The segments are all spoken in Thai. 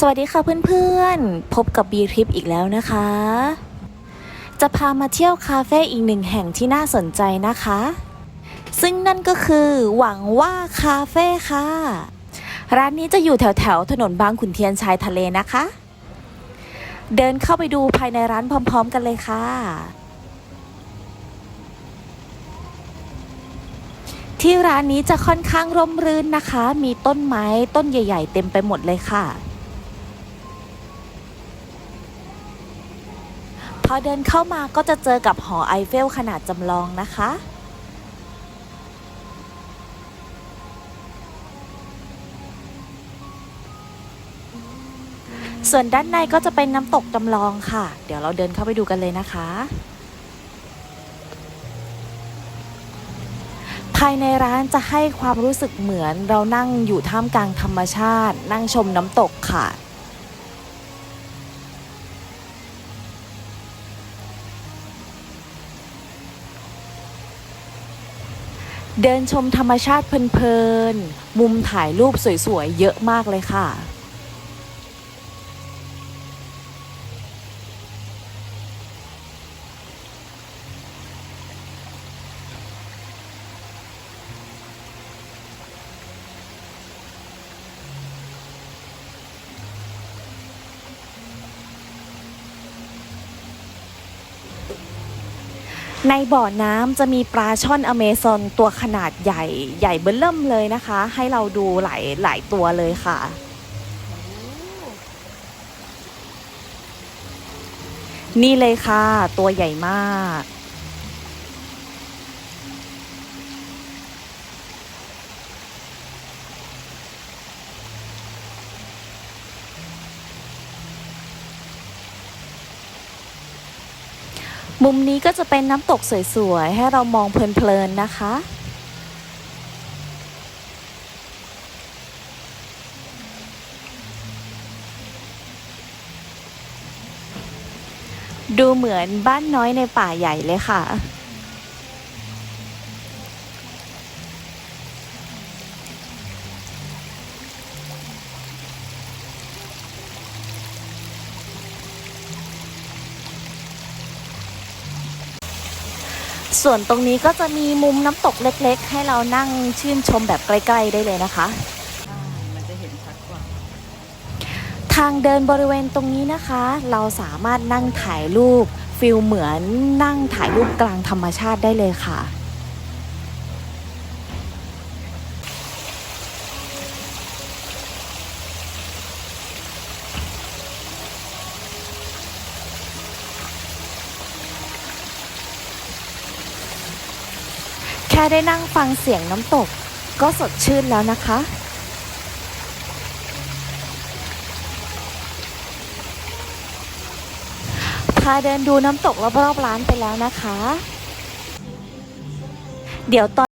สวัสดีค่ะเพื่อนๆ พบกับบีทริปอีกแล้วนะคะ จะพามาเที่ยวคาเฟ่อีกหนึ่งแห่งที่น่าสนใจนะคะ ซึ่งนั่นก็คือหวังว่าคาเฟ่ค่ะ ร้านนี้จะอยู่แถวๆ ถนนบางขุนเทียนชายทะเลนะคะ เดินเข้าไปดูภายในร้านพร้อม ๆ กันเลยค่ะ ที่ร้านนี้จะค่อนข้างร่มรื่นนะคะ มีต้นไม้ต้นใหญ่ ๆ เต็มไปหมดเลยค่ะ พอเดินเข้ามาก็จะเจอกับหอไอเฟลขนาดจำลองนะคะ ส่วนด้านในก็จะเป็นน้ำตกจำลองค่ะ เดี๋ยวเราเดินเข้าไปดูกันเลยนะคะ ภายในร้านจะให้ความรู้สึกเหมือนเรานั่งอยู่ท่ามกลางธรรมชาติ นั่งชมน้ำตกค่ะ เดินชมธรรมชาติเพลินๆ มุมถ่ายรูปสวยๆ เยอะมากเลยค่ะ ในบ่อน้ำจะมีปลาช่อนอเมซอนตัวขนาดใหญ่ใหญ่เบ้อเริ่มเลยนะคะ ให้เราดูหลายหลายตัวเลยค่ะนี่เลยค่ะ ตัวใหญ่มาก มุมนี้ก็จะเป็นน้ำตกสวยๆ ให้เรามองเพลินๆนะคะ ดูเหมือนบ้านน้อยในป่าใหญ่เลยค่ะ ส่วนตรงนี้ก็จะมีมุมน้ำตกเล็กๆ ให้เรานั่งชื่นชมแบบใกล้ๆได้เลยนะคะ มันจะเห็นชัดกว่า ทางเดินบริเวณตรงนี้นะคะ เราสามารถนั่งถ่ายรูปฟิลเหมือนนั่งถ่ายรูปกลางธรรมชาติได้เลยค่ะ ค่ได้นั่งฟังเสียงน้ำตก ก็สดชื่นแล้วนะคะ พาเดินดูน้ำตกรอบๆร้านไปแล้วนะคะ เดี๋ยวตอน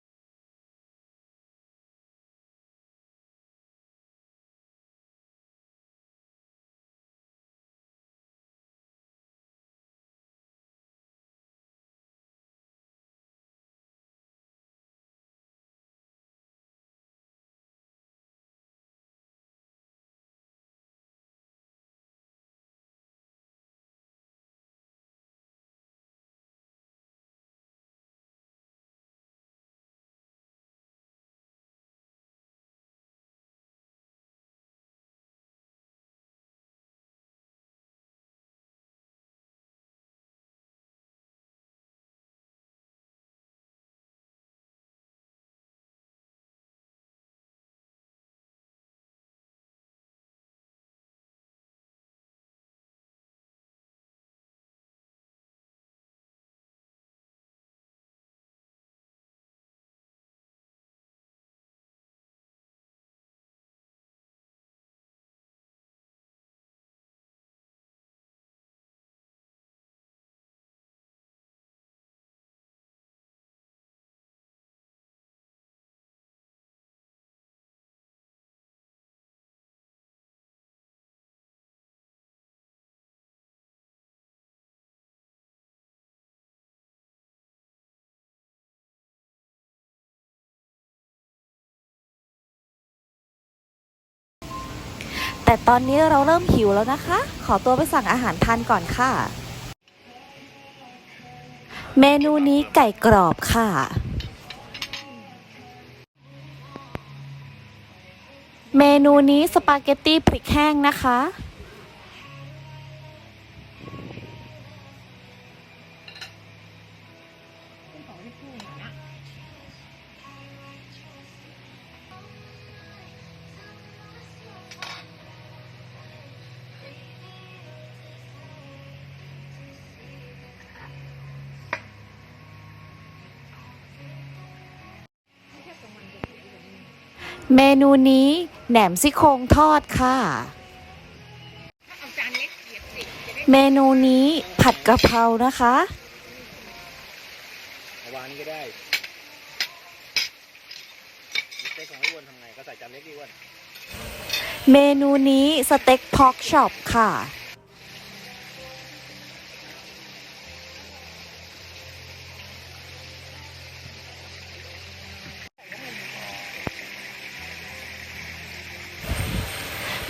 แต่ตอนนี้เราเริ่มหิวแล้วนะคะ ขอตัวไปสั่งอาหารทานก่อนค่ะ เมนูนี้ไก่กรอบค่ะ เมนูนี้สปาเกตตี้พริกแห้งนะคะ เมนูนี้แหนมซี่โครงทอดค่ะ เมนูนี้ผัดกะเพรานะคะ เอาวางนี่ก็ได้สเต็กของไอ้อ้วนทำไงก็ใส่จานเล็กดีอ้วนเมนูนี้สเต็กพอกช็อปค่ะ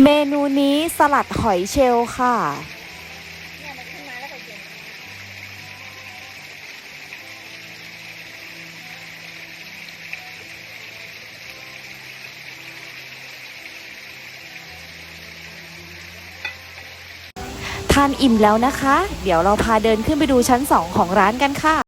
เมนูนี้สลัดหอยเชลล์ค่ะ ทานอิ่มแล้วนะคะ เดี๋ยวเราพาเดินขึ้นไปดูชั้น 2 ของร้านกันค่ะ